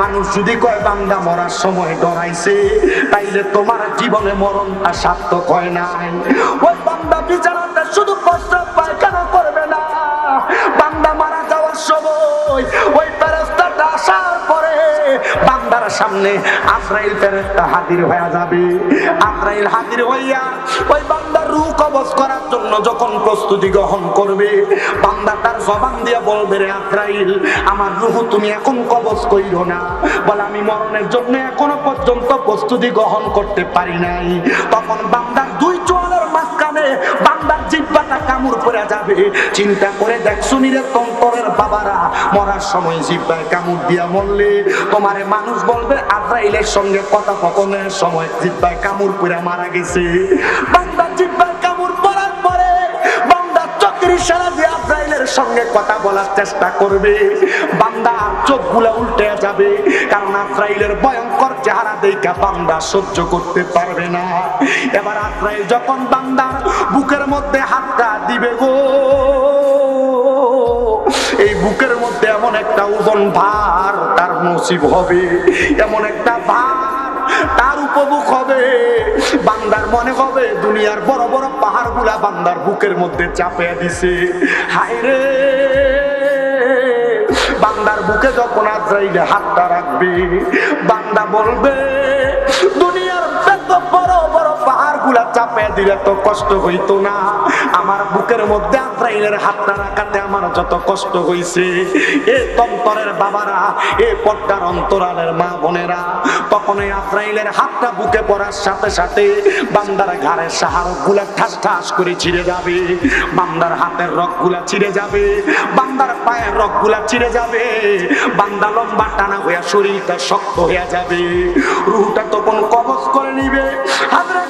মানুষ যদি কয়, বান্দা মরার সময় ডরাইছে, তাইলে তোমার জীবনে মরণটা সার্থক হয় নাই। ওই বান্দা বিচারাতে শুধু কষ্ট পায়খানা করবে না। বান্দা মারা যাওয়ার সময় ওই ফেরেস্তাটা আসার পরে বান্দার সামনে আজরাইল ফেরেস্তা হাজির হয়ে যাবে। আজরাইল হাজির হইয়া ওই কবজ করার জন্য যখন প্রস্তুতি গ্রহণ করবে, বান্দা তার জবান দিয়ে বলবে, রে আজরাইল, আমার রূহ তুমি এখন কবজ কইরো না। বলে, আমি মরণের জন্য এখনও পর্যন্ত প্রস্তুতি গ্রহণ করতে পারি নাই। তখন বান্দার দুই চোয়ালের মাঝখানে বান্দার জিব্বাটা কামড় পড়ে যাবে। চিন্তা করে দেখ সুনীরের তন্তরের বাবারা? মরার সময় জিব্বায় কামড় দিয়া মরলে তোমারে মানুষ বলবে, আজরাইলের সঙ্গে কথা কখনের সময় জিব্বায় কামড় পড়ে মারা গেছে। বান্দার সঙ্গে কথা বলার চেষ্টা করবে। বান্দা চোখগুলা উল্টে যাবে, কারণ আজরাইলের ভয়ঙ্কর চেহারা দেখা বান্দা সহ্য করতে পারবে না। এবার আজরাইল যখন বান্দার বুকের মধ্যে হাতটা দিবে গো, এই বুকের মধ্যে এমন একটা ওজন ভার তার নসিব হবে, এমন একটা ভার উপভোগ হবে। বান্দার মনে হবে দুনিয়ার বড় বড় পাহাড়গুলা বান্দার বুকের মধ্যে চাপে দিছে। হায় রে। বান্দার বুকে যখন আর আজরাইলে হাতটা রাখবে, বান্দা বলবে, দুনিয়ার গুলা চাপে দিলে তো কষ্ট হইতো না। আমার বুকের মধ্যে আজরাইলের হাতটা রাখাতে আমার যত কষ্ট হইছে। এ তন্তরের বাবারা, এ পদ্মার অন্তরালের মা বোনেরা তখন এই আজরাইলের হাতটা বুকে পড়ার সাথে সাথে বান্দার ঘাড়ের সাহারগুলা ঠাস ঠাস করে ছিঁড়ে যাবে। বান্দার হাতের রকগুলা ছিঁড়ে যাবে। বান্দার পায়ের রকগুলা ছিঁড়ে যাবে। বান্দা লম্বা টানা হইয়া শরীরটা শক্ত হইয়া যাবে। রুহটা তখন কবজ করে নিবে। হযরত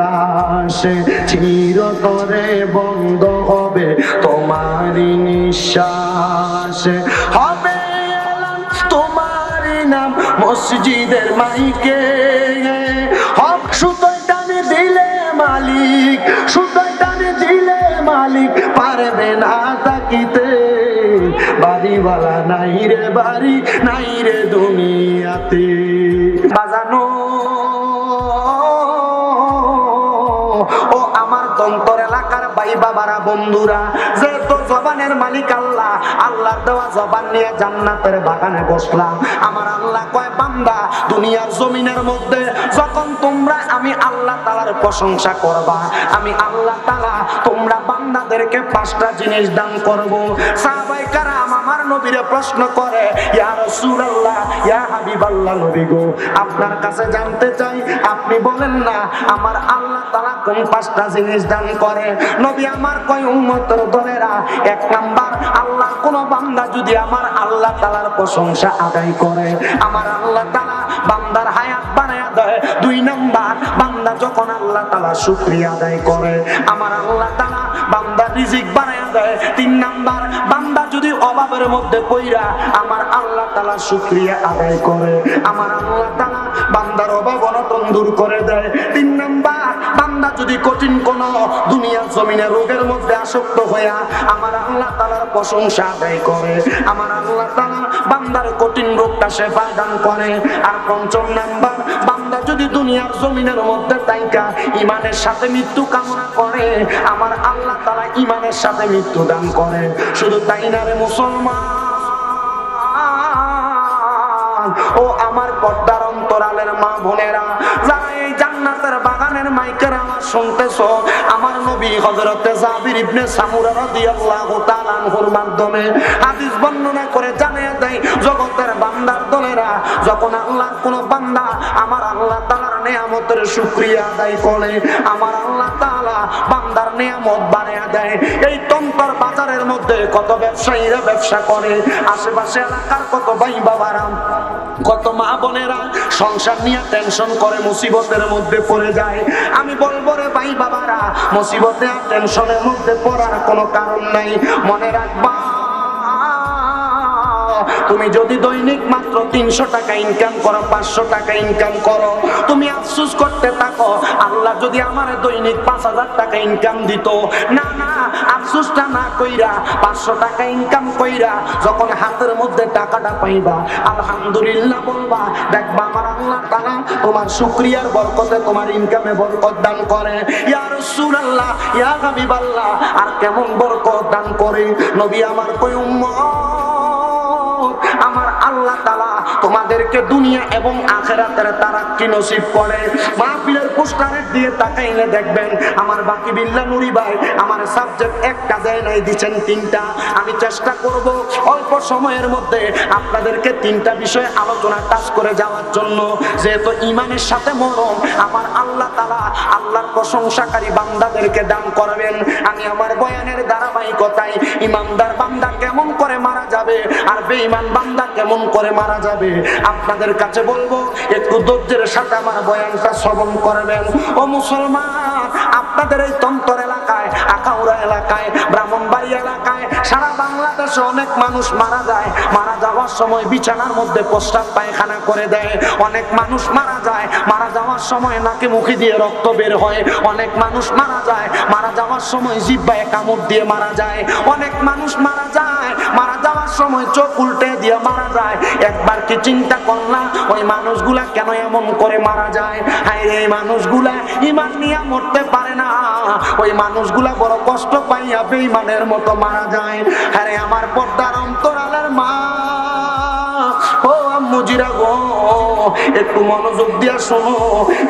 লাশে চিরতরে বন্ধ হবে, তোমারই নিঃশ্বাস হবে তোমারই নাম মসজিদের মাইকে। হক সুতোয় টানে দিলে মালিক, সুতোয় টানে দিলে মালিক, পারবে না তাকিতে। বাড়িওয়ালা নাই রে বাড়ি, নাই রে দুনিয়াতে। বাজানো ভাই বাবারা, বন্ধুরা, যেহেতু জবানের মালিক আল্লাহ, আল্লাহর দেওয়া জবান নিয়ে জান্নাতের বাগানে বসলাম। আমার আল্লাহ কয়, বান্দা, দুনিয়ার জমিনের মধ্যে যখন তোমরা, আমি আল্লাহ তালার প্রশংসা করবা। আমি আল্লাহ তালা তোমরা বান্দাদেরকে পাঁচটা জিনিস দান করব। সাহাবাই কারা আমার নবীরে প্রশ্ন করে আপনার কাছে জানতে চাই, আপনি বলেন না, আমার আল্লাহ তাআলা কোন পাঁচটা জিনিস দান করে? নবী আমার কয়, উম্মতের দলেরা, এক নাম্বার, আল্লাহ কোন বান্দা যদি আমার আল্লাহ তাআলার প্রশংসা আদায় করে, আমার আল্লাহ তাআলা বান্দার হায়াত বানায়া দেয়। দুই নাম্বার বান্দা যখন আল্লাহ তাআলা শুকরিয়া আদায় করে, আমার আল্লাহ তাআলা বান্দার রিজিক বানায়া দেয়। তিন নাম্বার, বান্দা যদি অভাবের মধ্যে পইরা আমার আল্লাহ তাআলা শুকরিয়া আদায় করে, আমার আল্লাহ তাআলা বান্দার অভাব অনটন দূর করে দেয়। তিন নাম্বার, বান্দা যদি কঠিন কোন দুনিয়ার জমিনে রোগের মধ্যে আসক্ত হইয়া আমার আল্লাহ তালার প্রশংসা আদায় করে, আমার আল্লাহ তালা বান্দার কঠিন রোগটা শেফা দান করে। আর পঞ্চম নাম্বার বান্দা যদি দুনিয়ার জমিনের মধ্যে তাইকা ইমানের সাথে মৃত্যু কামনা করে, আমার আল্লাহ তারা ইমানের সাথে মৃত্যু দান করে। শুধু তাই না রে মুসলমান? ও আমার পর্দার অন্তরালের মা বোনেরা মাইকের আমার শুনতেছো আমার কোন আল্লাহ তাআলার নিয়ামতের শুকরিয়া আদায় করে, আমার আল্লাহ তাআলা বান্দার নিয়ামত বাড়ায়া দেয়। এই তন্তর বাজারের মধ্যে কত ব্যবসায়ীরা ব্যবসা করে, আশেপাশে এলাকার কত ভাই বাবারা কত মা বোনেরা সংসার নিয়ে টেনশন করে, মুসিবতের মধ্যে পড়ে যায়। আমি বলব রে ভাই বাবারা, মুসিবতে আর টেনশনের মধ্যে পড়ার কোনো কারণ নাই। মনে রাখবা, তুমি যদি দৈনিক মাত্র তিনশো টাকা ইনকাম করো, পাঁচশো টাকা ইনকাম করো। তুমি আফসুস করতে থাকো, আল্লাহ যদি আমার দৈনিক পাঁচ হাজার টাকা ইনকাম দিত। না না, আফসুসটা না কইরা, পাঁচশো টাকা ইনকাম কইরা যখন হাতের মধ্যে টাকাটা পাইবা, আলহামদুলিল্লাহ বলবা, দেখবা আমার আল্লাহ তারা তোমার শুক্রিয়ার বরকতে তোমার ইনকামে বরকত দান করে। ইয়া রাসূলুল্লাহ, ইয়া হাবিবাল্লাহ, আর কেমন বরকত দান করে? নবী আমার কই উম্মত তোমাদেরকে দুনিয়া এবং আখেরাতের তারাক্কি নসিব করে। মাহফিলের পোস্টারের দিয়ে তাকাইলে দেখবেন, আমার বাকি বিল্লা নুরি ভাই আমার সাবজেক্ট একটা দেয় নাই দিচ্ছেন তিনটা। আমি চেষ্টা করব অল্প সময়ের মধ্যে আপনাদেরকে তিনটা বিষয়ে আলোচনা কাজ করে যাওয়ার জন্য। যেহেতু ইমানের সাথে মরম আমার আল্লাহ তালা আল্লাহর প্রশংসাকারী বান্দাদেরকে দান করাবেন। আমি আমার বয়ানের ধারাবাহিকতায় ইমানদার বান্দা কেমন করে মারা যাবে আর বেঈমান বান্দা কেমন করে মারা যাবে? আপনাদের কাছে বলব, একটু ধৈর্যের সাথে আমার বয়ানটা শ্রবণ করবেন। ও মুসলমান, আপনাদের এই তন্তর এলাকায় আকাউড়া এলাকায়, ব্রাহ্মণবাড়ি এলাকায়, সারা বাংলাদেশে অনেক মানুষ মারা যায়। মারা যাওয়ার সময় বিছানার মধ্যে প্রস্তাব পায়খানা করে দেয়। অনেক মানুষ মারা যায়। মারা যাওয়ার সময় নাকে মুখে দিয়ে রক্ত বের হয়। অনেক মানুষ মারা যায়। মারা যাওয়ার সময় জিব্বায় কামড় দিয়ে মারা যায়। অনেক মানুষ মারা যায়। মারা যাওয়ার সময় চোখ উল্টে দিয়ে মারা যায়। একবার কি চিন্তা করলা, ওই মানুষগুলা কেন এমন করে মারা যায়? হাই এই মানুষগুলা ইমান নিয়ে মরতে পারে না। ওই মানুষগুলা বড় কষ্ট পাইয়া বেইমানের মতো মারা যায়। আরে আমার পর্দার অন্তরালের একটু মনোযোগ দিয়া শোনো।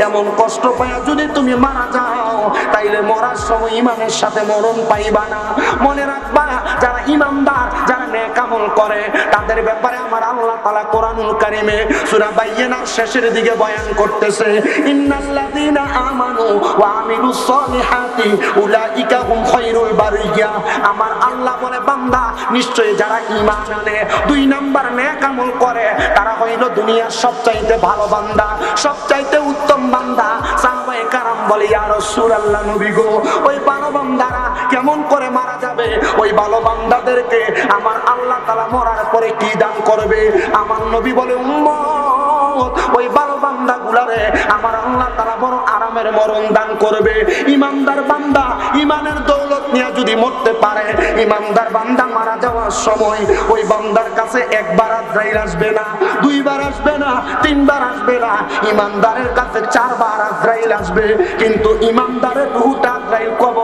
এমন কষ্ট পাইয়া যদি তুমি মারা যাও, তাইলে মরার সময় ইমানের সাথে মরণ পাইবা না। মনে রাখবা, যারা ইমানদার, যারা নেক আমল করে, তাদের ব্যাপারে আমার আল্লাহ তাআলা কোরআনুল কারিমে সূরা বাইয়িনার শেষের দিকে বয়ান করতেছে, ইন্নাল্লাযীনা আমানু ওয়া আমিলুস সলিহাতি উলাইকা হুম খায়রুল বারিয়া। আমার আল্লাহ বলে, বান্দা, নিশ্চয়ই যারা ঈমান আনে, দুই নাম্বার নেক আমল করে, তারা হইল দুনিয়ার সবচাইতে ভালো বান্দা, সবচাইতে উত্তম বান্দা। সাহাবায়ে কারাম বলে, ইয়া রাসূলুল্লাহ নবী গো, ওই ভালো বান্দারা কেমন করে মারা যাবে ওই ভালো বান্দাদেরকে আমার আল্লাহ তাআলা মরার পরে কি দান করবে? আমার নবী বলে, উম্মত, ওই ভালো বান্দা গুলারে আমার আল্লাহ তাআলা বড় আরামের মরণ দান করবে। ইমানদার বান্দা, ইমানের দৌলত নিয়ে যদি মরতে পারে, ইমানদার বান্দা মারা যাওয়ার সময় ওই বান্দার কাছে একবার আদ্রাইল আসবে না, দুইবার আসবে না, তিনবার আসবে না, ইমানদারের কাছে চারবার আদ্রাইল আসবে। কিন্তু ইমানদারের রুহটা আদ্রাইল কবজ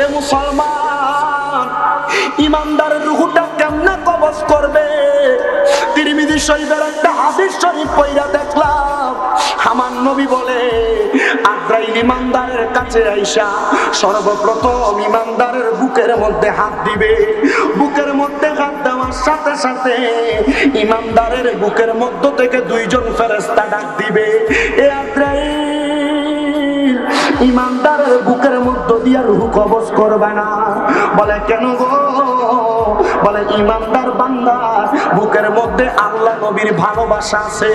এ মুসলমান, ইমানদারের রুহুটা কেমনে করবে? শরীফের একটা শরীফ দেখলাম। নবী বলে ইমানদারের কাছে আইসা সর্বপ্রথম ইমানদারের বুকের মধ্যে হাত দিবে। বুকের মধ্যে হাত দেওয়ার সাথে সাথে ইমানদারের বুকের মধ্য থেকে দুইজন ফেরেস্তা ডাক দিবে। এ আদ্রাইল ইমানদারের বুকের মধ্য দিয়ে রুহ কবজ করবে না। বলে, কেন গো? বলে, ইমানদার বান্দা, বুকের মধ্যে আল্লাহ নবীর ভালোবাসা আছে।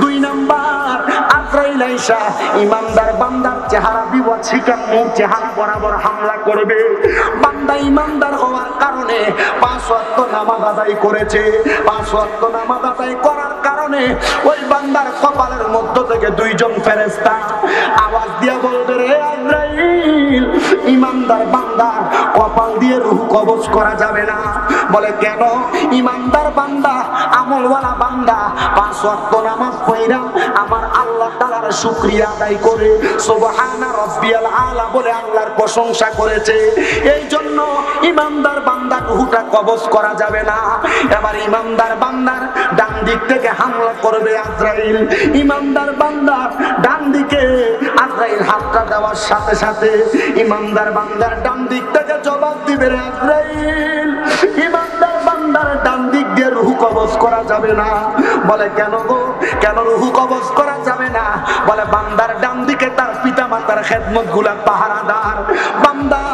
দুই নাম্বার আজরাইল ইমানদার বান্দার চেহারা বিবচ্ছিকার মুখ চেহারা বরাবর হামলা করবে। বান্দা ইমানদার হওয়ার কারণে পাঁচ ওয়াক্ত নামাজ আদায় করেছে। পাঁচ ওয়াক্ত নামাজ আদায় করার কারণে ওই বান্দার কপালের মধ্য থেকে দুইজন ফেরেস্তা আওয়াজ দিয়া বলবে, রে ইমানদার বান্দার কপাল দিয়ে রুহ কবজ করা যাবে না। বলে, কেন? ইমানদার বান্দা, আমলওয়ালা বান্দা, পাঁচ ওয়াক্ত নামাজ পড়া আমার আল্লাহ তাআলার শুকরিয়া আদায় করে, সুবহানা রাব্বিয়াল আলা বলে আল্লাহর প্রশংসা করেছে। এই জন্য ইমানদার বান্দার রুহটা কবজ করা যাবে না। এবার ইমানদার বান্দার ডান দিক থেকে হামলা করবে আজরাইল। ইমানদার বান্দার ডান দিকে আজরাইল হাতটা দেওয়ার সাথে সাথে ইমানদার বান্দার ডান দিক থেকে জবাব দিবে আজরাইল। ইমানদার বান্দার ডান দিক দিয়ে রুহু কবজ করা যাবে না। বলে, কেন গো? কেন রুহু কবজ করা যাবে না? বলে, বান্দার ডান দিকে তার পিতা মাতার খেদমতগুলা পাহারাদার। বান্দার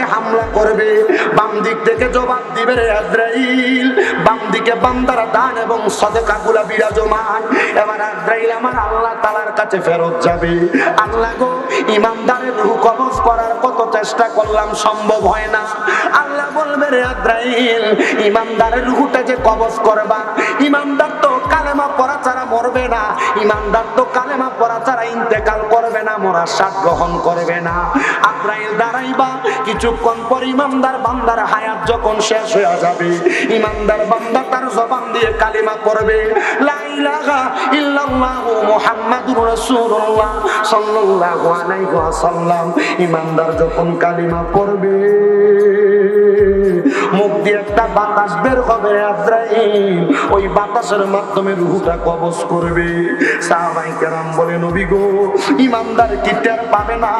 দিক হামলা করবে, বাম দিক থেকে জবাব দিবে রে আজরাইল। বাম দিকে বান্দারা দান এবং সদকা গুলা বিরাজমান। এবার আজরাইল আমার আল্লাহ তালার কাছে ফেরত যাবে। আল্লাহ গো, ইমানদারের রুহ কবজ করার কত চেষ্টা করলাম, সম্ভব হয় না। আল্লাহ বলবে রে আজরাইল, ইমানদারের রুহটা যে কবজ করবা, ইমানদার মরবে না। ইমানদার তো কালেমা পড়া ছাড়া ইন্তেকাল করবে না মরার স্বাদ গ্রহণ করবে না। আজরাইল দাঁড়াইবা, কিছুক্ষণ পর ইমানদার বান্দার হায়াত যখন শেষ হয়ে যাবে, ইমানদার বান্দা তার জবান দিয়ে কালিমা পড়বে, লা ইলাহা ইল্লাল্লাহু মুহাম্মাদুর রাসূলুল্লাহ সাল্লাল্লাহু আলাইহি ওয়াসাল্লাম। ইমানদার যখন কালিমা পড়বে, মুখ একটা বাতাস বের হবে ওই বাতাসের মাধ্যমে রুহুটা কবজ করবে। সাহাবাই বলে, নবী গো, ইমানদার কি টের পাবে না?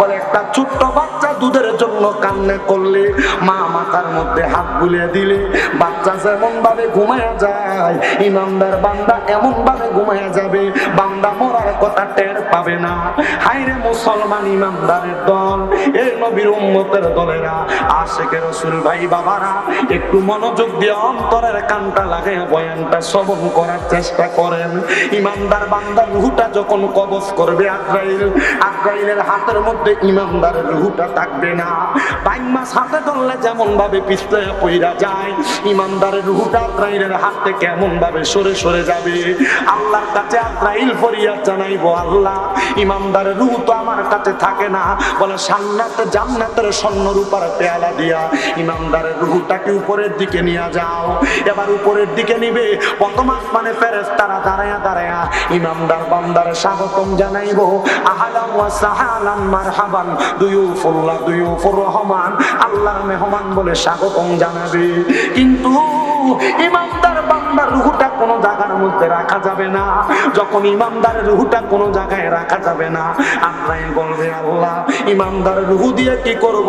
বলে, একটা ছোট্ট বাচ্চা দুধের জন্য কান্না করলে, মা মাথার মধ্যে হাত বুলিয়ে দিলে, বাচ্চা যেমন ভাবে ঘুমায়া যায়, ইমানদার বান্দা এমন ভাবে ঘুমায়া যাবে, বান্দা মরার কথা টের পাবে না। হাইরে মুসলমান ইমানদারের দল এই নবীর উম্মতের দলেরা, আশেকের রসুল ভাই বাবারা একটু মনোযোগ দিয়ে অন্তরের কানটা লাগে বয়ানটা শ্রবণ করার চেষ্টা করেন। ইমানদার বান্দার রুহুটা যখন কবজ করবে আগ্রাইল আগ্রাইলের হাতের মধ্যে ইমানদারের রুহুটা থাকবে না। বাইন মাস হাতে ধরলে যেমন ভাবে পিছলে পইরা যায়, ইমানদারের রুহুটা আগ্রাইলের হাত থেকে ভাবে সরে সরে যাবে। আল্লাহর কাছে আগ্রাইল ফরিয়াদ জানাইবো, আল্লাহ, ইমানদারের রুহ তো আমার কাছে থাকে না। বলে, সান্নাতে জান্নাতের স্বর্ণ রূপার পেয়ালা দিয়া ইমানদারের রুহুটাকে উপরের দিকে নিয়ে যাও। এবার উপরের দিকে নিবে। প্রথম আসমানে ফেরেস তারা দাঁড়ায়া দাঁড়ায়া ইমামদার বান্দার স্বাগতম জানাইবো। আহালাম ওয়া সাহালাম মারহাবান। দুয়ুফুল্লাহ দুয়ুফুর রহমান। আল্লাহর মেহমান বলে স্বাগতম জানাবে। কিন্তু ইমামদার বান্দার রুহুটা কোনো জায়গার মধ্যে রাখা যাবে না। যখন ইমামদারের রুহুটা কোনো জায়গায় রাখা যাবে না আল্লাহ বলবে, আল্লাহ, ইমামদার রুহু দিয়ে কি করব?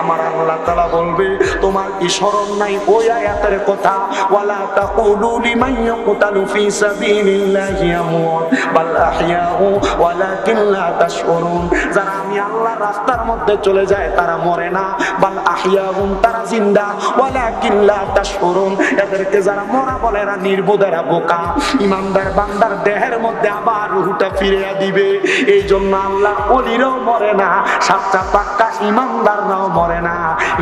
আমার আল্লাহ বলবে, তোমার কি স্মরণ নাই ওই আয়াতের কথা? ওয়ালা ফি সাবিলিল্লাহি আমওয়াত বাল ওয়ালাকিন লা তাশউরুন যারা আমি রাস্তার মধ্যে চলে যায়, তারা মরে না। বাল তারা জিন্দা। ওয়ালাকিন লা তাশউরুন এদেরকে যারা মরা বলে, এরা নির্বোধেরা বোকা। ইমানদার বান্দার দেহের মধ্যে আবার রুহুটা দিবে। এই জন্য আল্লাহ অলিরাও মরে না। সাতটা পাক্কা ইমানদাররাও মরে না।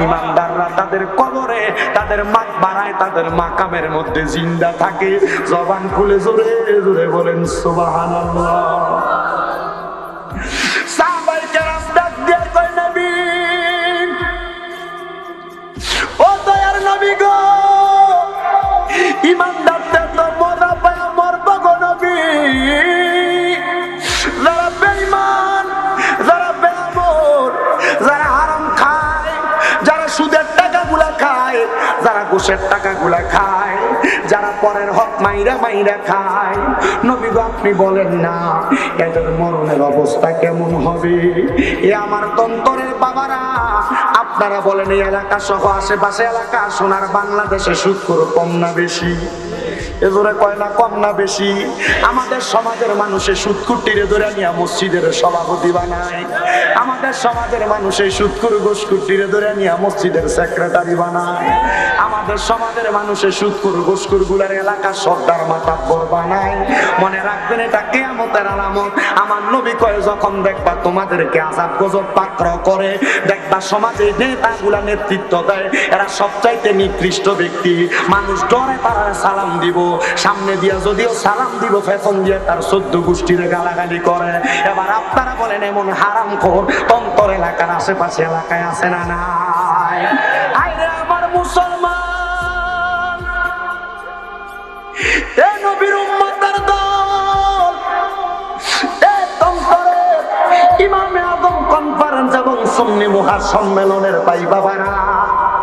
ইমানদাররা তাদের কবরে, তাদের মাক বাড়ায়, তাদের মাকামের মধ্যে জিন্দা থাকে। জবান খুলে জোরে জোরে বলেন, সুবহানাল্লাহ। টাকা টাকাগুলা খায়, যারা পরের হক মাইরা মাইরা খায়। নবী আপনি বলেন না, এদের মরণের অবস্থা কেমন হবে? এ আমার তন্তরের বাবারা, আপনারা বলেন এই এলাকা সহ আশেপাশে এলাকা, সোনার বাংলাদেশে সুদ কম না বেশি? এজোরে কয় না, কম না বেশি। আমাদের সমাজের মানুষের সুৎকুটিরে ধরে নিয়ে মসজিদের সভাপতি বানায়। আমাদের সমাজের মানুষের সুৎকুর গোসকুটিরে ধরে নিয়ে মসজিদের সেক্রেটারি বানায়। আমাদের সমাজের মানুষের সুৎকুর গোসকুরগুলার এলাকার সর্দার মাতাব্বর বানায়। মনে রাখবেন, এটা কেয়ামতের আলামত। আমার নবী কয়, যখন দেখবা তোমাদেরকে আজাব গজব পাত্র করে, দেখবা সমাজে নেতাগুলা নেতৃত্ব দেয়। এরা সবচাইতে নিকৃষ্ট ব্যক্তি। মানুষ ডরে তারা সালাম দিব। সামনে দিয়া যদিও সালাম দিব ফেশন দিয়ে তার সদ্য গোষ্ঠীরে গালাগালি করে। এবার আপনারা বলেন, এমন হারাম খোর তন্তর এলাকার আশেপাশে এলাকায় আছে না নাই? আমার মুসলমান ইমামে আদম কনফারেন্স এবং সুন্নি মহা সম্মেলনের পাই বাবারা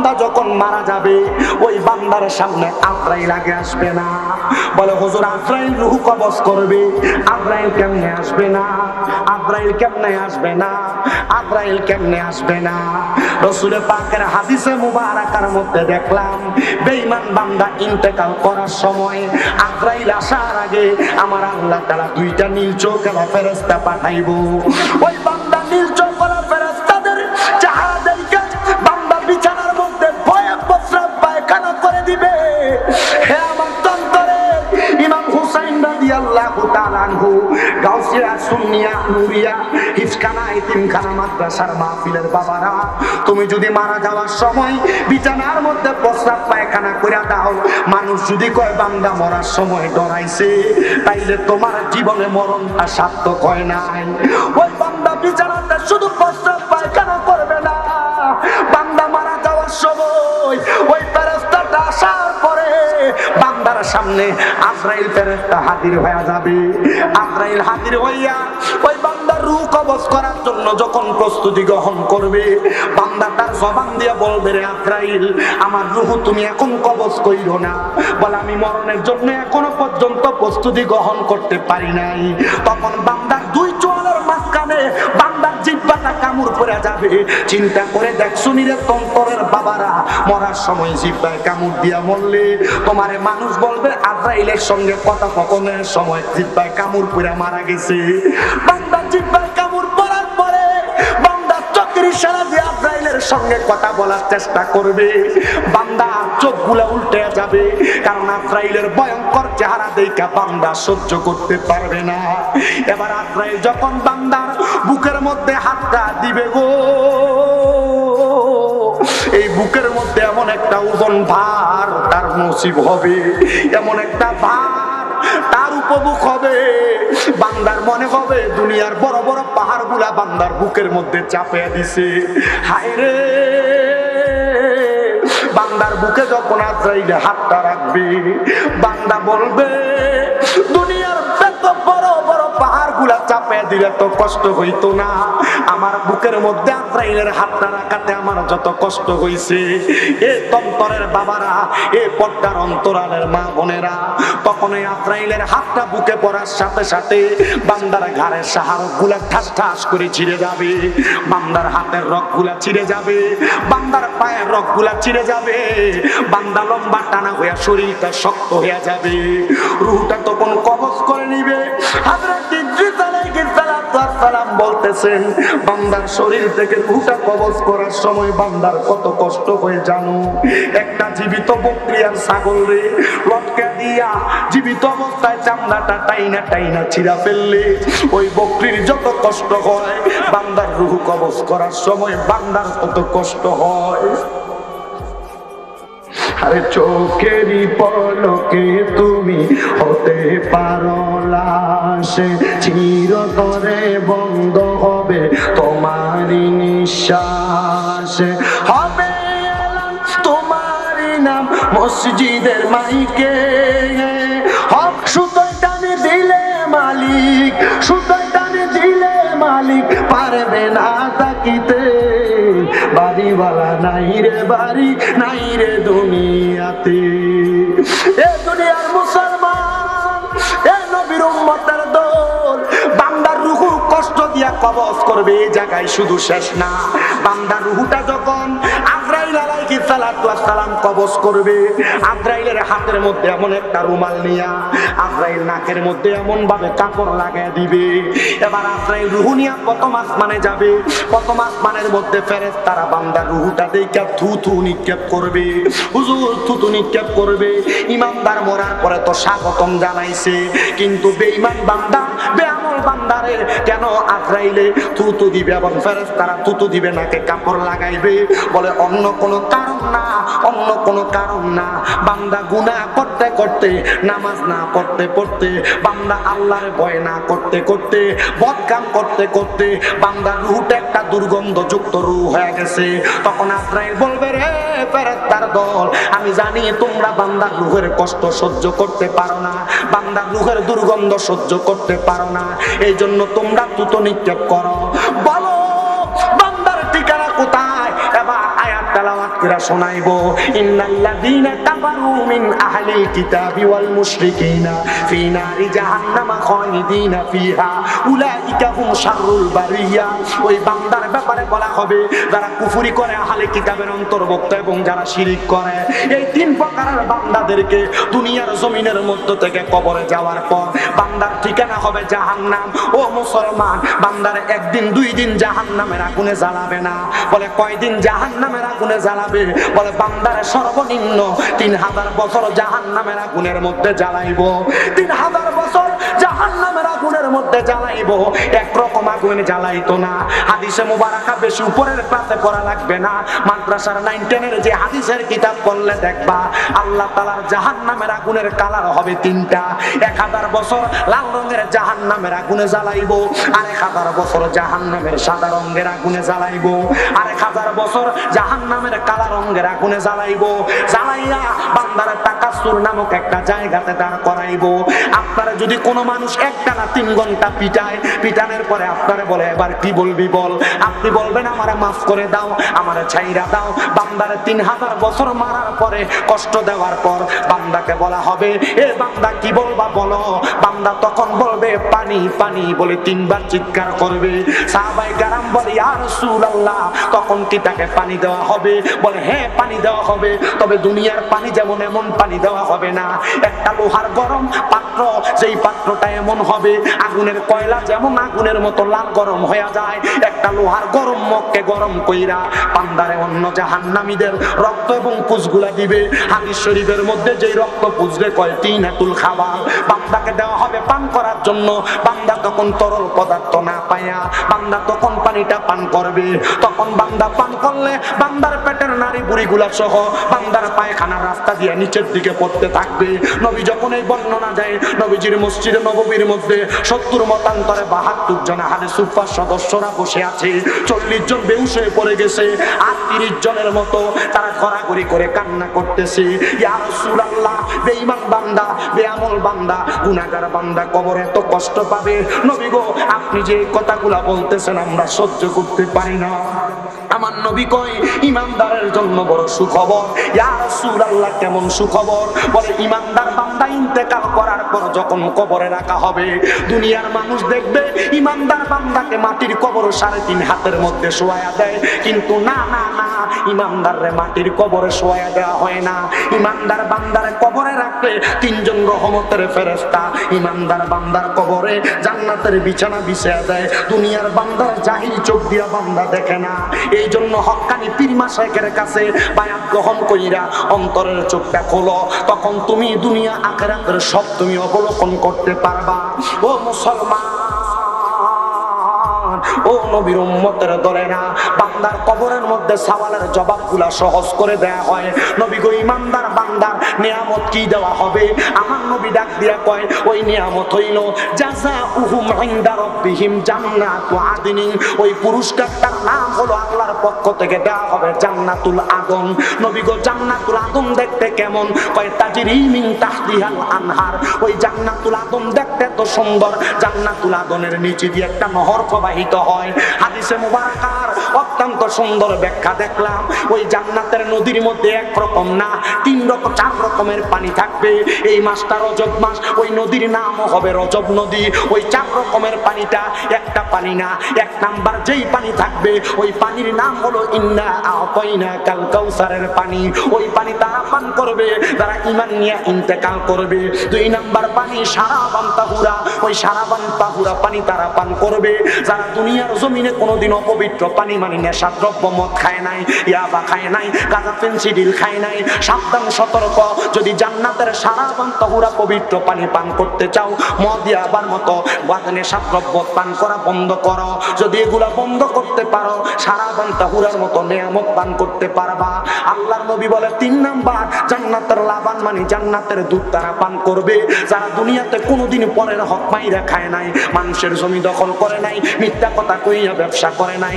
বান্দা যখন মারা যাবে, ওই বান্দার সামনে আফরাইল আগে আসবে না। বলে, হুজুর, আফরাইল রুহু কবজ করবে। আফরাইল কেমনে আসবে না? আফরাইল কেমনে আসবে না? আফরাইল কেমনে আসবে না? রসুল পাকের হাদিসে মুবারাকার মধ্যে দেখলাম, বেঈমান বান্দা ইন্তেকাল করার সময় আফরাইল আসার আগে আমার আল্লাহ তাআলা দুইটা নীল চৌকালা ফেরেশতা পাঠাইবো। ওই সুন্নিয়া মাহফিলের বাবারা, তুমি যদি মারা যাওয়ার সময় বিছানার মধ্যে প্রস্রাব পায়খানা করে দাও, মানুষ যদি কয়, বান্দা মরার সময় ডরাইছে, তাইলে তোমার জীবনে মরণটা সার্থক হয় নাই। ওই বান্দা বান্দার সামনে আজরাইল ফেরেস্তা হাজির হয়ে যাবে। আজরাইল হাজির হইয়া ওই বান্দার রূহ কবজ করার জন্য যখন প্রস্তুতি গ্রহণ করবে, বান্দা তার জবান দিয়ে বলবে, রে আজরাইল, আমার রূহ তুমি এখন কবজ কইরো না। বলে, আমি মরণের জন্য এখনও পর্যন্ত প্রস্তুতি গ্রহণ করতে পারি নাই। তখন বান্দার দুই চোয়ালের মাঝখানে জিব্বাটা কামড় পরে যাবে। চিন্তা করে দেখ সুনির তন্তরের বাবারা? মরার সময় জিব্বায় কামড় দিয়া মরলে তোমারে মানুষ বলবে, আজরাইলের সঙ্গে কথা কখনের সময় জিব্বায় কামড় পরে মারা গেছে। বান্দা জিব্বায় কামড় পরার পরে বান্দার চোখের ইশারা আজরাইলের সঙ্গে কথা বলার চেষ্টা করবে। বান্দা চোখগুলা উল্টে যাবে, কারণ আজরাইলের ভয়ঙ্কর চেহারা দেখা বান্দা সহ্য করতে পারবে না। এবার আজরাইল যখন বান্দার বুকের মধ্যে হাতটা দিবে গো, এই বুকের মধ্যে এমন একটা ওজন ভার তার নসিব হবে। এমন একটা ভার উপভোগ হবে। বান্দার মনে হবে দুনিয়ার বড় বড় পাহাড়গুলা বান্দার বুকের মধ্যে চাপিয়ে দিছে। হায় রে। বান্দার বুকে যখন আজরাইলে হাতটা রাখবে, বান্দা বলবে বড় চাপিয়ে দিলে তো কষ্ট হইতো না। আমার বুকের মধ্যে আজরাইলের হাতটা রাখাতে আমার যত কষ্ট হইছে। এ তন্তরের বাবারা, এ পর্দার অন্তরালের মা বোনেরা তখন এই আজরাইলের হাতটা বুকে পড়ার সাথে সাথে বান্দার ঘাড়ের সাহারগুলা ঠাস ঠাস করে ছিঁড়ে যাবে। বান্দার হাতের রকগুলা ছিঁড়ে যাবে। বান্দার পায়ের রকগুলা ছিঁড়ে যাবে। বান্দা লম্বা টানা হইয়া শরীরটা শক্ত হইয়া যাবে। রুহটা তখন কবজ করে নিবে। সালাতু ওয়াস একটা জীবিত বকরি ছাগল রে, লটকে দিয়া জীবিত অবস্থায় চামড়াটা টাইনা টাইনা ছিঁড়া ফেললে, ওই বকরির যত কষ্ট হয়, বান্দার রুহ কবজ করার সময় বান্দার কত কষ্ট হয়। আরে চোখেরই পলকে তুমি হতে পারো লাশে। চিরতরে বন্ধ হবে তোমারই নিঃশ্বাস। হবে তোমারই নাম মসজিদের মাইকে। সুতোয় টানে দিলে মালিক, সুতোয় টানে দিলে মালিক, পারবে না তাকিতে। বাড়িওয়ালা নাই রে বাড়ি, নাই রে দুনিয়াতে। এ দুনিয়ার মুসলমান, এ নবীর উম্মতের দল, বান্দার রুহু কষ্ট দিয়া কবজ করবে, এই জায়গায় শুধু শেষ না। বান্দার রুহুটা যখন সালাম করবে। আজরাইলের হাতের মধ্যে এমন একটা রুমাল নিয়া, আজরাইল নাকের মধ্যে এমন ভাবে কাপড় দিবে। এবার আজরাইল রুহু নিয়া প্রথম আসমানে যাবে। প্রথম আসমানের মধ্যে ফেরেস তারা বান্দার রুহুটা দেখা থু থু নিক্ষেপ করবে। হুজুর থু থু নিক্ষেপ করবে। ইমানদার মরার পরে তো স্বাগতম জানাইছে। কিন্তু বেঈমান বান্দা বান্দারে, কেন আজরাইলে থুতু দিবে এবং ফেরেস তারা থুতু দিবে, নাকে কাপড় লাগাইবে? বলে, অন্য কোনো কারণ না, অন্য কোনো কারণ না। বান্দা গুনাহ করতে করতে, নামাজ না পড়তে পড়তে, বান্দা আল্লাহর ভয় না করতে করতে, বদকাম করতে করতে বান্দা রুহটা একটা দুর্গন্ধযুক্ত রুহ হয়ে গেছে। তখন আজরাইল বলবে, রে ফেরেস্তার দল, আমি জানি তোমরা বান্দার রুহের কষ্ট সহ্য করতে পারো না, বান্দার রুহের দুর্গন্ধ সহ্য করতে পারো না। এই জন্য তোমরা তুতো নিক্ষেপ করো। বলো বান্দার ঠিকানা কোথায় এবার আয়াত তেলাওয়াত করে শোনাইব, ইন্নাল্লাযীনা কাফারু মিন আহলিল কিতাবি ওয়াল মুশরিকিনা ফি নারি জাহান্নামা খালিদিনা ফিহা, উলাইকা হুম শাররুল বারিয়া। ওই বান্দার ব্যাপারে বলা হবে, যারা করে আহলে কিতাবের অন্তর্ভুক্ত এবং যারা শিরিক করে, এই তিন প্রকারের বান্দাদেরকে দুনিয়ার জমিনের মধ্য থেকে কবরে যাওয়ার পর বান্দার ঠিকানা হবে জাহান্নাম। ও মুসলমান, বান্দার একদিন, দুই দিন জাহান্নামের আগুনে জ্বালাবে না। বলে কয়দিন জাহান্নামের আগুনে জ্বালাবে? বলে, বান্দারে সর্বনিম্ন তিন হাজার বছর জাহান নামের আগুনের মধ্যে জ্বালাইব। তিন হাজার বছর জাহান্নামের আগুনের মধ্যে জ্বালাইব। একরকম আগুনে জ্বালাইতো না। হাদিসে মুবারাকা বেশি উপরের ক্লাসে পড়া লাগবে না। মাদ্রাসার নাইন টেনের যে হাদিসের কিতাব পড়লে দেখবা, আল্লাহ তালার জাহান্নামের আগুনের কালার হবে তিনটা। এক হাজার বছর লাল রঙের জাহান্নামের আগুনে জ্বালাইব, আর এক হাজার বছর জাহান্নামের সাদা রঙের আগুনে জ্বালাইব, আর এক হাজার বছর জাহান্নামের কালা রঙের আগুনে জ্বালাইব। জ্বালাইয়া বান্দার টাকাসুর নামক একটা জায়গাতে দাঁড় করাইব। আপনারা যদি কোনো মানুষ একটা না তিন ঘণ্টা পিটায়। পিটানোর পরে আপনারা বলে, এবার কি বলবি বল? আপনি বলবেন, আমারে মাফ করে দাও, আমারে ছাইরা দাও। বান্দারে তিন হাজার বছর মারার পরে কষ্ট দেওয়ার পর বান্দাকে বলা হবে, এ বান্দা, কি বলবা বলো? বান্দা তখন বলবে, পানি পানি, বলে তিনবার চিৎকার করবে। সাহাবাই গারাম বলে আর আল্লাহ তখন কি তাকে পানি দেওয়া হবে? বলে হ্যাঁ পানি দেওয়া হবে। তবে দুনিয়ার পানি যেমন এমন পানি দেওয়া হবে না। একটা লোহার গরম পাত্র, যেই পাত্রটা এমন হবে আগুনের কয়লা যেমন আগুনের মতো লাল গরম হয়ে যায়, একটা লোহার গরম মগকে গরম কইরা পান্দারে অন্য জাহান্নামীদের রক্ত এবং পুজগুলা দিবে। হাদিস শরীফের মধ্যে যেই রক্ত পুজরে কয় তিন হাতুল খাবার। বান্দাকে দেওয়া হবে পান করার জন্য। বান্দা তখন তরল পদার্থ না পায়া বান্দা তখন পানিটা পান করবে। তখন বান্দা পান করলে বান্দার পেটের নারী বুড়িগুলা সহ বান্দার পায়খানার রাস্তা দিয়ে নিচের দিকে পড়তে থাকবে। নবী যখন এই বর্ণনা দেয়, নবীজির মসজিদে, নববীর মধ্যে সত্তর মতান্তরে বাহাত্তর জন আহলে সুফার সদস্যরা বসে আছে। চল্লিশ জন বেউস হয়ে পড়ে গেছে। আর তিরিশ জনের মতো তারা ঘোরাঘুরি করে কান্না করতেছে। বান্দা বান্দা বান্দা এত কষ্ট পাবে? গো, আপনি যে কথাগুলা বলতেছেন আমরা সহ্য করতে পারি না। আমার নবী কয়, ইমানদারের জন্য বড় সুখবর। ইয়া রাসূলুল্লাহ, কেমন সুখবর? বলে, ইমানদার বান্দা ইন্তেকাল করার পর যখন কবরে রাখা হবে, দুনিয়ার মানুষ দেখবে ইমানদার বান্দাকে মাটির কবর সাড়ে তিন হাতের মধ্যে শোয়া দেয়। কিন্তু না না না ইমানদার রে মাটির কবরে শোয়া দেওয়া হয় না। ইমানদার বান্দারে কবরে রাখলে তিনজন রহমতের ফেরেস্তা ইমানদার বান্দার কবরে জান্নাতের বিছানা বিছিয়ে দেয়। দুনিয়ার বান্দার জাহির চোখ দিয়া বান্দা দেখে না। এই জন্য হক্কানি পীরমা শেখের কাছে বায়াত গ্রহণ কইরা অন্তরের চোখটা খোলো। তখন তুমি দুনিয়া আখেরাতের সব তুমি অবলোকন করতে পারবা। ও মুসলমান ও নবীর উম্মতের ধরে না বান্দার কবরের মধ্যে সওয়ালের জবাবগুলা সহজ করে দেয়া হয়। নবী গো, ইমানদার বান্দার নিয়ামত কি দেওয়া হবে? আমার নবী ডাক দিয়া কয়, ওই নিয়ামত হইল জাযা উহুম ইনদা রাব্বিহিম জান্নাতু আদনিন ওই পুরস্কারটার নাম হলো আল্লাহর পক্ষ থেকে দেওয়া হবে জান্নাতুল আদন। নবী গো, জান্নাতুল আদন দেখতে কেমন? কয়, তাজরি মিন তাহতিহাল আনহার। ওই জান্নাতুল আদন দেখতে তো সুন্দর। জান্নাতুল আদনের নিচে দিয়ে একটা নহর প্রবাহিত হয়। হাদিসে মুবারাকার অত্যন্ত সুন্দর ব্যাখ্যা দেখলাম। ওই জান্নাতের নদীর মধ্যে একরকম না, তিন রকম, চার রকমের পানি থাকবে। এই মাসটা রজব মাস ওই নদীর নামও হবে রজব নদী। ওই চার রকমের পানিটা একটা পানি না, এক নাম্বার যেই পানি থাকবে, ওই পানির নাম হলো ইন্না আতাইনা কাল কাউসারের পানি। ওই পানি তারা পান করবে, তারা ইমান নিয়ে ইন্তেকাল করবে। দুই নাম্বার পানি সারাবান তাহুরা, ওই সারাবান তাহুরা পানি তারা পান করবে। যারা দুনিয়ার জমিনে কোনোদিন অপবিত্র পানি মানে নেশা, দ্রব্য মদ খায় নাই, ইয়াবা খায় নাই, গাঁজা ফেন্সিডিল খায় নাই। সাবধান, সতর্ক। যদি জান্নাতের সারাবান তাহুরা পবিত্র পানি পান করতে চাও, মদ ইয়াবার মতো নেশা, দ্রব্য পান করা বন্ধ করো। যদি এগুলা বন্ধ করতে পারো সারাবান তাহুরার মতো নিয়ামত পান করতে পারবা। আল্লাহর নবী বলে তিন নাম্বার, জান্নাতের লাবান মানে জান্নাতের দুধ তারা পান করবে। যারা দুনিয়াতে কোনোদিন পরের হক মাইরা খায় নাই, মানুষের জমি দখল করে নাই, মিথ্যা কথা কইয়া ব্যবসা করে নাই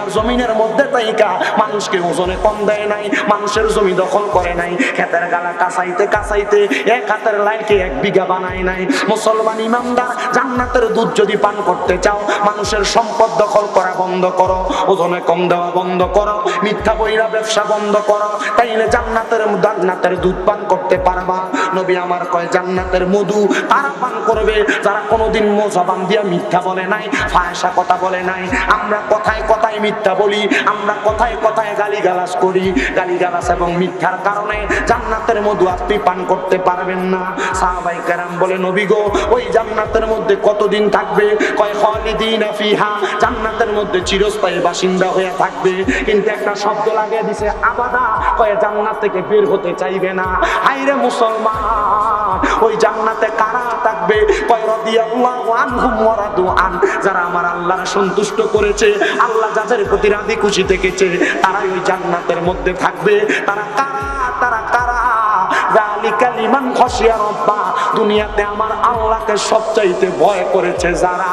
দুনিয়ার জমিনের মধ্যে তাইকা মানুষকে ওজনে কম দেয় নাই, মানুষের জমি দখল করে নাই খেতের গালা কাঁচাইতে কাঁচাইতে এক হাতের লাইনকে এক বিঘা বানায় নাই। মুসলমান ইমানদার, জান্নাতের দুধ যদি পান করতে চাও, মানুষের সম্পদ দখল করা বন্ধ করো, ওজনে কম দেওয়া বন্ধ করো, মিথ্যা বইরা ব্যবসা বন্ধ করো, তাইলে জান্নাতের জান্নাতের দুধ পান করতে পারবা। নবী আমার কয়, জান্নাতের মধু তারা পান করবে? যারা কোনোদিন মোজাবান দিয়া মিথ্যা বলে নাই ফায়সা কথা বলে নাই। আমরা কথায় কথায় মিথ্যা বলি, আমরা কথায় কথায় গালি গালাস করি। গালি গালাস এবং মিথ্যার কারণে জান্নাতের মধু আপনি পান করতে পারবেন না। সাহাবাই কেরাম বলে, নবী গো, ওই জান্নাতের মধ্যে কতদিন থাকবে? কয়, খালিদিন ফিহা। জান্নাতের মধ্যে চিরস্থায়ী বাসিন্দা হয়ে থাকবে। কিন্তু একটা শব্দ লাগিয়ে দিছে, আবাদা। কয়, জান্নাত থেকে বের হতে চাইবে না। হাইরে মুসলমান! ওই জান্নাতে কারা থাকবে? কয় রাদিয়াল্লাহু আনহুম ওয়া যারা আমার আল্লাহর সন্তুষ্ট করেছে, আল্লাহ যাদের প্রতি রাজি খুশি থেকেছে, তারাই ওই জান্নাতের মধ্যে থাকবে। তারা কারা? তারা কারা? যালিকা লিমান খশিয়া রব্বা। দুনিয়াতে আমার আল্লাহকে সবচাইতে ভয় করেছে যারা